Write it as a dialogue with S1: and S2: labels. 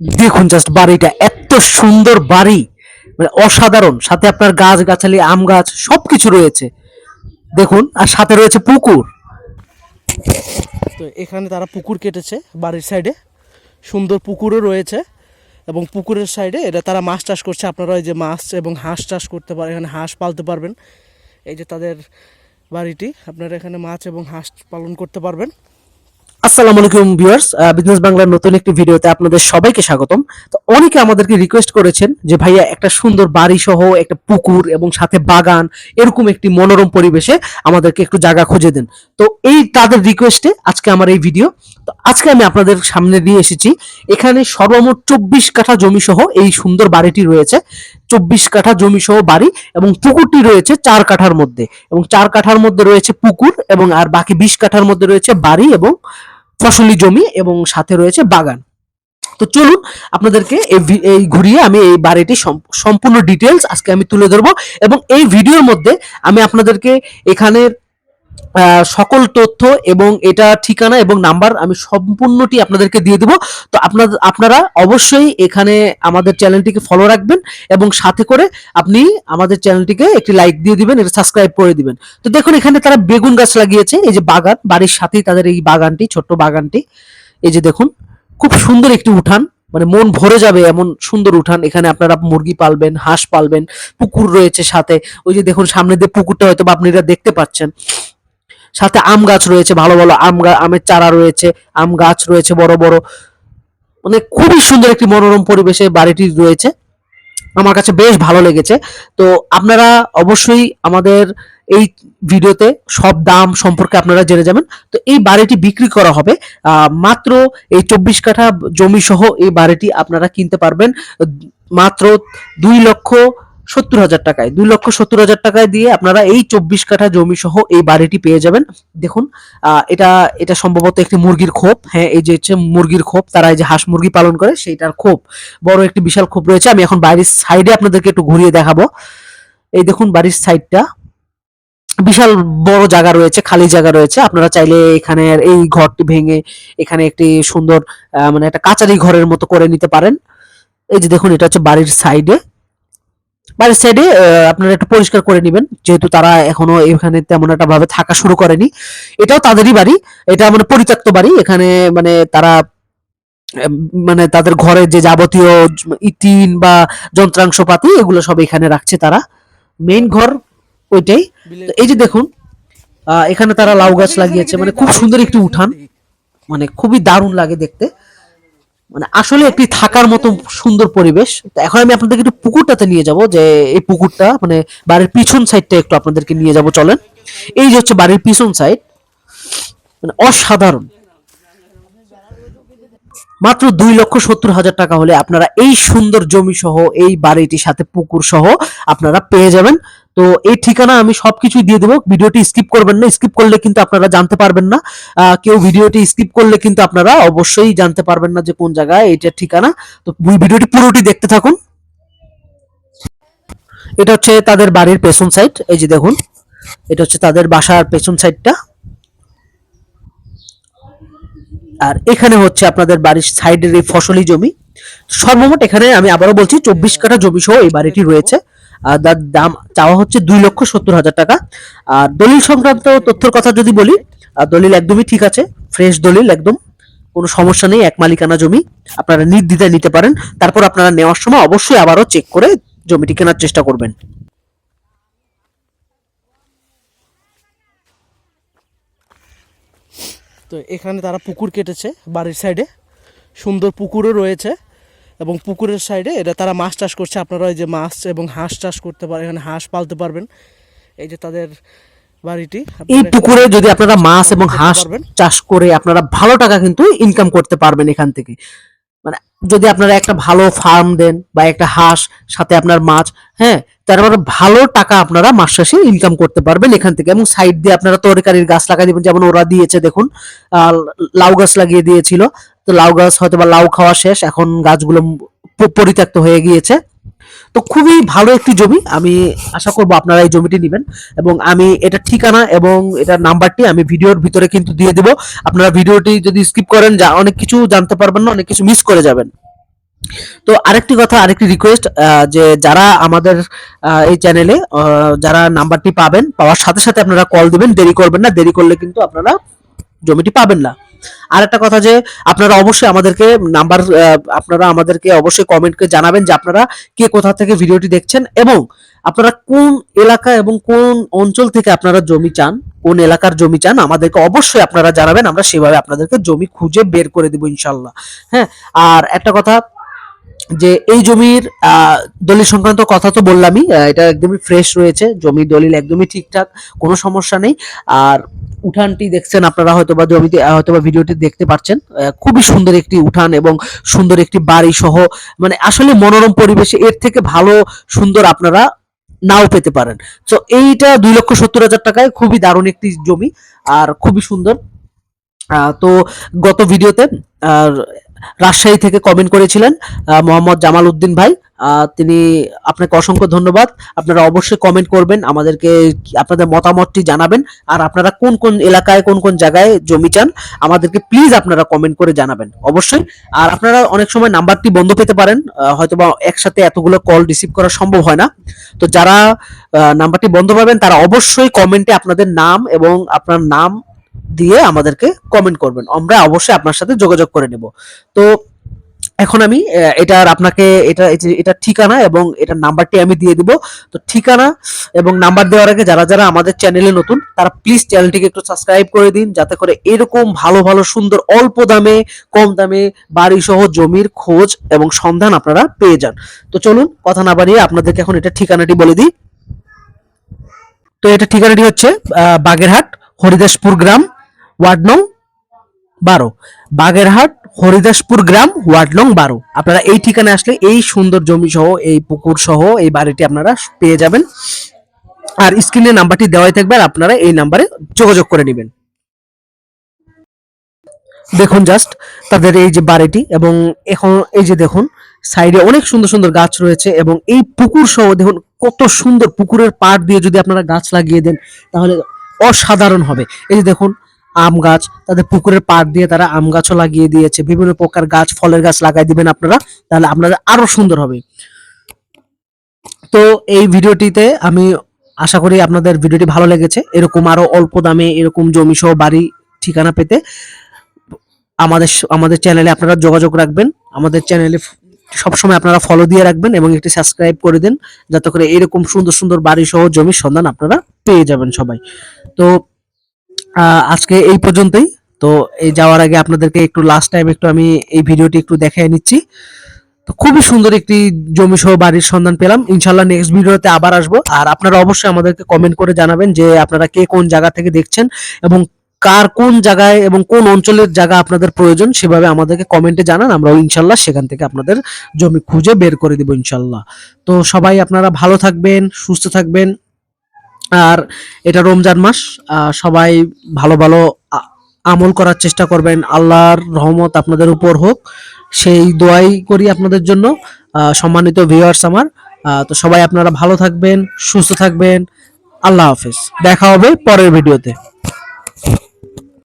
S1: দেখুন জাস্ট বাড়িটা, এত সুন্দর বাড়ি। মানে অসাধারণ। সাথে আপনার গাছ গাছালি আম গাছ, সবকিছু রয়েছে। দেখুন, আর সাথে রয়েছে পুকুর। তো এখানে তারা পুকুর কেটেছে বাড়ির সাইডে সুন্দর পুকুরও রয়েছে। এবং পুকুরের সাইডে এটা তারা মাছ চাষ করছে। আপনারা এই যে মাছ এবং হাঁস চাষ করতে পারেন এখানে হাঁস পালতে পারবেন। এই যে তাদের বাড়িটি, আপনারা এখানে মাছ এবং হাঁস পালন করতে পারবেন। আসসালামু আলাইকুম ভিউয়ার্স বিজনেস বাংলার নতুন একটি ভিডিওতে আপনাদের সবাইকে স্বাগতম। তো অনেকে আমাদেরকে রিকোয়েস্ট করেছেন যে, ভাইয়া, একটা সুন্দর বাড়ি সহ একটা পুকুর এবং সাথে বাগান, এরকম একটি মনোরম পরিবেশে আমাদেরকে একটু জায়গা খুঁজে দেন। তো এই তাদের রিকোয়েস্টে আজকে আমার এই ভিডিও তো আজকে আমি আপনাদের সামনে নিয়ে এসেছি, এখানে সর্বমোট চব্বিশ কাঠা জমি সহ এই সুন্দর বাড়িটি রয়েছে। চব্বিশ কাঠা জমি সহ বাড়ি এবং পুকুরটি রয়েছে চার কাঠার মধ্যে এবং চার কাঠার মধ্যে রয়েছে পুকুর এবং আর বাকি বিশ কাঠার মধ্যে রয়েছে বাড়ি এবং ফসলি জমি এবং সাথে রয়েছে বাগান। তো চলুন আপনাদেরকে এই ঘুরিয়ে আমি এই বাড়িটি সম- সম্পূর্ণ ডিটেলস আজকে আমি তুলে ধরবো এবং এই ভিডিওর মধ্যে আমি আপনাদেরকে এখানের সকল তথ্য এবং এটা ঠিকানা এবং নাম্বার আমি সম্পূর্ণটি আপনাদেরকে দিয়ে দেবো। তো আপনার আপনারা অবশ্যই এখানে আমাদের চ্যানেলটিকে ফলো রাখবেন এবং সাথে করে আপনি আমাদের চ্যানেলটিকে একটি লাইক দিয়ে দিবেন, এটা সাবস্ক্রাইব করে দিবেন। তো দেখুন, এখানে তারা বেগুন গাছ লাগিয়েছে, এই যে বাগান, বাড়ির সাথেই তাদের এই বাগানটি, ছোট্ট বাগানটি। এই যে দেখুন, খুব সুন্দর একটি উঠান মানে মন ভরে যাবে এমন সুন্দর উঠান। এখানে আপনারা মুরগি পালবেন, হাঁস পালবেন, পুকুর রয়েছে সাথে। ওই যে দেখুন, সামনে দিয়ে পুকুরটা হয়তো বা আপনি এটা দেখতে পাচ্ছেন। সাথে আম গাছ রয়েছে, ভালো ভালো আম আমের চারা রয়েছে, আম গাছ রয়েছে, বড় বড়। মানে খুবই সুন্দর একটি মনোরম পরিবেশে বাড়িটি রয়েছে। আমার কাছে বেশ ভালো লেগেছে। তো আপনারা অবশ্যই আমাদের এই ভিডিওতে সব দাম সম্পর্কে আপনারা জেনে যাবেন। তো এই বাড়িটি বিক্রি করা হবে মাত্র এই চব্বিশ কাঠা জমি সহ এই বাড়িটি আপনারা কিনতে পারবেন। মাত্র দুই লক্ষ সত্তর হাজার টাকায়, দুই লক্ষ সত্তর হাজার টাকায় দিয়ে আপনারা এই চব্বিশ কাঠা জমি সহ এই বাড়িটি পেয়ে যাবেন। দেখুন এটা এটা সম্ভবত একটি মুরগির খোপ। হ্যাঁ এই যে হচ্ছে মুরগির খোপ, তারা এই যে হাঁস মুরগি পালন করে, সেইটার খোপ। বড় একটি বিশাল খোপ রয়েছে। আমি এখন বাড়ির সাইডে আপনাদেরকে একটু ঘুরিয়ে দেখাবো। এই দেখুন, বাড়ির সাইডটা। বিশাল বড় জায়গা রয়েছে, খালি জায়গা রয়েছে। আপনারা চাইলে এখানে এই ঘরটি ভেঙে এখানে একটি সুন্দর মানে একটা কাচারি ঘরের মতো করে নিতে পারেন। এই যে দেখুন, এটা হচ্ছে বাড়ির সাইডে। বাড়ির সাইডে আপনারা একটু পরিষ্কার করে নেবেন যেহেতু তারা এখনও এখানে তেমন একটা ভাবে থাকা শুরু করেনি। এটাও তাদেরই বাড়ি এটা মানে পরিত্যক্ত বাড়ি এখানে মানে তারা মানে তাদের ঘরে যে যাবতীয় ইটিন বা যন্ত্রাংশপাতি এগুলো সব এখানে রাখছে তারা। মেইন ঘর ওইটাই। এই যে দেখুন এখানে তারা লাউ গাছ লাগিয়েছে মানে খুব সুন্দর একটি উঠান। মানে খুবই দারুণ লাগে দেখতে। মানে আসলে একটি থাকার মতো সুন্দর পরিবেশ। এখন আমি আপনাদেরকে একটু পুকুরটাতে নিয়ে যাব, যে এই পুকুরটা মানে বাড়ির পিছন সাইডটা একটু আপনাদেরকে নিয়ে যাব, চলেন। এই যে হচ্ছে বাড়ির পিছন সাইড মানে অসাধারণ। মাত্র দুই লক্ষ সত্তর হাজার টাকা হলে আপনারা এই সুন্দর জমি সহ এই বাড়িটির সাথে পুকুর সহ আপনারা পেয়ে যাবেন। তো এই ঠিকানা আমি সবকিছুই দিয়ে দেবো। ভিডিওটি স্কিপ করবেন না স্কিপ করলে কিন্তু আপনারা জানতে পারবেন না। কেউ ভিডিওটি স্কিপ করলে কিন্তু আপনারা অবশ্যই জানতে পারবেন না যে কোন জায়গায় এইটার ঠিকানা। তো ভিডিওটি পুরোটি দেখতে থাকুন। এটা হচ্ছে তাদের বাড়ির পেছন সাইড এই যে দেখুন। এটা হচ্ছে তাদের বাসার পেছন সাইডটা আর এখানে হচ্ছে আপনাদের বাড়ির সাইডের এই ফসলি জমি। সর্বমোট এখানে আমি আবারও বলছি, চব্বিশ কাঠা জমি সহ এই বাড়িটি রয়েছে। তার দাম চাওয়া হচ্ছে দুই লক্ষ সত্তর হাজার টাকা। আর দলিল সংক্রান্ত তথ্যের কথা যদি বলি দলিল একদমই ঠিক আছে, ফ্রেশ দলিল একদম, কোনো সমস্যা নেই, এক মালিকানা জমি আপনারা নির্দ্বিধায় নিতে পারেন। তারপর আপনারা নেওয়ার সময় অবশ্যই আবারও চেক করে জমিটি কেনার চেষ্টা করবেন। তো এখানে তারা পুকুর কেটেছে বাড়ির সাইডে সুন্দর পুকুরও রয়েছে। এবং পুকুরের সাইডে এটা তারা মাছ চাষ করছে। আপনারা ওই যে মাছ এবং হাঁস চাষ করতে পারেন এখানে হাঁস পালতে পারবেন। এই যে তাদের বাড়িটি
S2: এই পুকুরে যদি আপনারা মাছ এবং হাঁস চাষ করে আপনারা ভালো টাকা কিন্তু ইনকাম করতে পারবেন এখান থেকে। যদি আপনারা একটা ভালো ফার্ম দেন বা একটা হাঁস, সাথে আপনার মাছ হ্যাঁ তারপরে ভালো টাকা আপনারা মাস শেষে ইনকাম করতে পারবেন এখান থেকে। এবং সাইড দিয়ে আপনারা তরকারির গাছ লাগাই দিবেন। যেমন ওরা দিয়েছে, দেখুন লাউ গাছ লাগিয়ে দিয়েছিল। তো লাউ গাছ হয়তো বা লাউ খাওয়া শেষ, এখন গাছগুলো পরিত্যক্ত হয়ে গিয়েছে। তো খুবই ভালো একটি জমি। আমি আশা করব আপনারা এই জমিটি নেবেন এবং আমি এটা ঠিকানা এবং এটার নাম্বারটি আমি ভিডিওর ভিতরে কিন্তু দিয়ে দেবো। আপনারা ভিডিওটি যদি স্কিপ করেন, যা অনেক কিছু জানতে পারবেন না, অনেক কিছু মিস করে যাবেন।
S1: তো আরেকটি কথা, আরেকটি রিকোয়েস্ট যে যারা আমাদের এই চ্যানেলে যারা নাম্বারটি পাবেন, পাওয়ার সাথে সাথে আপনারা কল দিবেন। দেরি করবেন না, দেরি করলে কিন্তু আপনারা জমিটি পাবেন না। আর একটা কথা যে, আপনারা অবশ্যই আমাদেরকে নাম্বার আপনারা আমাদেরকে অবশ্যই কমেন্টকে জানাবেন যে আপনারা কে কোথা থেকে ভিডিওটি দেখছেন এবং আপনারা কোন এলাকা এবং কোন অঞ্চল থেকে আপনারা জমি চান, কোন এলাকার জমি চান, আমাদেরকে অবশ্যই আপনারা জানাবেন, আমরা সেভাবে আপনাদেরকে জমি খুঁজে বের করে দিব ইনশাল্লাহ হ্যাঁ আর একটা কথা যে, এই জমির দলিল সংক্রান্ত কথা তো বললামই এটা একদমই ফ্রেশ রয়েছে, জমির দলিল একদমই ঠিকঠাক, কোনো সমস্যা নেই, আর উঠানটি দেখছেন আপনারা হয়তো বা জমিতে হয়তো বা ভিডিওটি দেখতে পাচ্ছেন খুবই সুন্দর একটি উঠান এবং সুন্দর একটি বাড়ি সহ মানে আসলে মনোরম পরিবেশে এর থেকে ভালো সুন্দর আপনারা নাও পেতে পারেন। তো এইটা দুই লক্ষ সত্তর হাজার টাকায় খুবই দারুণ একটি জমি আর খুবই সুন্দর। তো গত ভিডিওতে রাজশাহী থেকে কমেন্ট করেছিলেন মোহাম্মদ জামাল উদ্দিন ভাই। তিনি আপনাকে অসংখ্য ধন্যবাদ। আপনারা অবশ্যই কমেন্ট করবেন, আমাদেরকে আপনাদের মতামতটি জানাবেন, আর আপনারা কোন কোন এলাকায়, কোন কোন জায়গায় জমি চান, আমাদেরকে প্লিজ আপনারা কমেন্ট করে জানাবেন, অবশ্যই। আর আপনারা অনেক সময় নাম্বারটি বন্ধ পেতে পারেন হয়তোবা একসাথে এতগুলো কল রিসিভ করা সম্ভব হয় না। তো যারা নাম্বারটি বন্ধ পাবেন, তারা অবশ্যই কমেন্টে আপনাদের নাম এবং আপনার নাম দিয়ে আমাদেরকে কমেন্ট করবেন। আমরা অবশ্যই আপনার সাথে যোগাযোগ করে নেব। তো এখন আমি এটার আপনাকে, এটা এটা ঠিকানা এবং এটার নাম্বারটি আমি দিয়ে দিব। তো ঠিকানা এবং নাম্বার দেওয়ার আগে যারা যারা আমাদের চ্যানেলে নতুন, তারা প্লিজ চ্যানেলটিকে একটু সাবস্ক্রাইব করে দিন, যাতে করে এরকম ভালো ভালো, সুন্দর, অল্প দামে, কম দামে বাড়ি সহ জমির খোঁজ এবং সন্ধান আপনারা পেয়ে যান। তো চলুন, কথা না বাড়িয়ে আপনাদেরকে এখন এটা ঠিকানাটি বলে দিই। তো এটা ঠিকানাটি হচ্ছে বাগেরহাট, হরিদাসপুর গ্রাম, ওয়ার্ড নং বারো। বাগেরহাট হরিদাসপুর গ্রাম ওয়ার্ড বারো। আপনারা এই ঠিকানায় আসলে এই সুন্দর জমি সহ, এই পুকুর সহ, এই বাড়িটি আপনারা পেয়ে যাবেন। আর স্ক্রিনে নাম্বারটি দেওয়াই থাকবে আর আপনারা এই নাম্বারে যোগাযোগ করে নেবেন। দেখুন জাস্ট তাদের এই যে বাড়িটি এবং এখন এই যে দেখুন, সাইডে অনেক সুন্দর সুন্দর গাছ রয়েছে এবং এই পুকুর সহ দেখুন, কত সুন্দর পুকুরের পাড় দিয়ে যদি আপনারা গাছ লাগিয়ে দেন, তাহলে অসাধারণ হবে। এই যে দেখুন আম গাছ, তাদের পুকুরের পাড় দিয়ে তারা আম গাছও লাগিয়ে দিয়েছে। বিভিন্ন প্রকার গাছ, ফলের গাছ লাগাই দিবেন আপনারা, তাহলে আপনাদের আরও সুন্দর হবে। তো এই ভিডিওটিতে আমি আশা করি আপনাদের ভিডিওটি ভালো লেগেছে। এরকম আরও অল্প দামে এরকম জমি সহ বাড়ি ঠিকানা পেতে আমাদের আমাদের চ্যানেলে আপনারা যোগাযোগ রাখবেন। আমাদের চ্যানেলে সবসময় আপনারা ফলো দিয়ে রাখবেন এবং একটি সাবস্ক্রাইব করে দেন, যাতে করে এরকম সুন্দর সুন্দর বাড়ি সহ জমির সন্ধান আপনারা পেয়ে যাবেন সবাই। তো আজকে এই পর্যন্তই। তো এই যাওয়ার আগে আপনাদেরকে একটু লাস্ট টাইম একটু আমি এই ভিডিওটি একটু দেখাই নিচ্ছি। তো খুবই সুন্দর একটি জমি সহ বাড়ির সন্ধান পেলাম। ইনশাল্লাহ নেক্সট ভিডিওতে আবার আসব। আর আপনারা অবশ্যই আমাদেরকে কমেন্ট করে জানাবেন যে আপনারা কে কোন জায়গা থেকে দেখছেন এবং কার কোন জায়গায় এবং কোন অঞ্চলের জায়গা আপনাদের প্রয়োজন সেভাবে আমাদেরকে কমেন্টে জানান। আমরা ইনশাল্লাহ সেখান থেকে আপনাদের জমি খুঁজে বের করে দিব ইনশাল্লাহ তো সবাই আপনারা ভালো থাকবেন, সুস্থ থাকবেন। আর এটা রমজান মাস সবাই ভালো ভালো আমল করার চেষ্টা করবেন। আল্লাহর রহমত আপনাদের উপর হোক। সেই দোয়াই করি আপনাদের জন্য। সম্মানিত ভিউয়ার্স আমার। তো সবাই আপনারা ভালো থাকবেন, সুস্থ থাকবেন। আল্লাহ হাফেজ। দেখা হবে পরের ভিডিওতে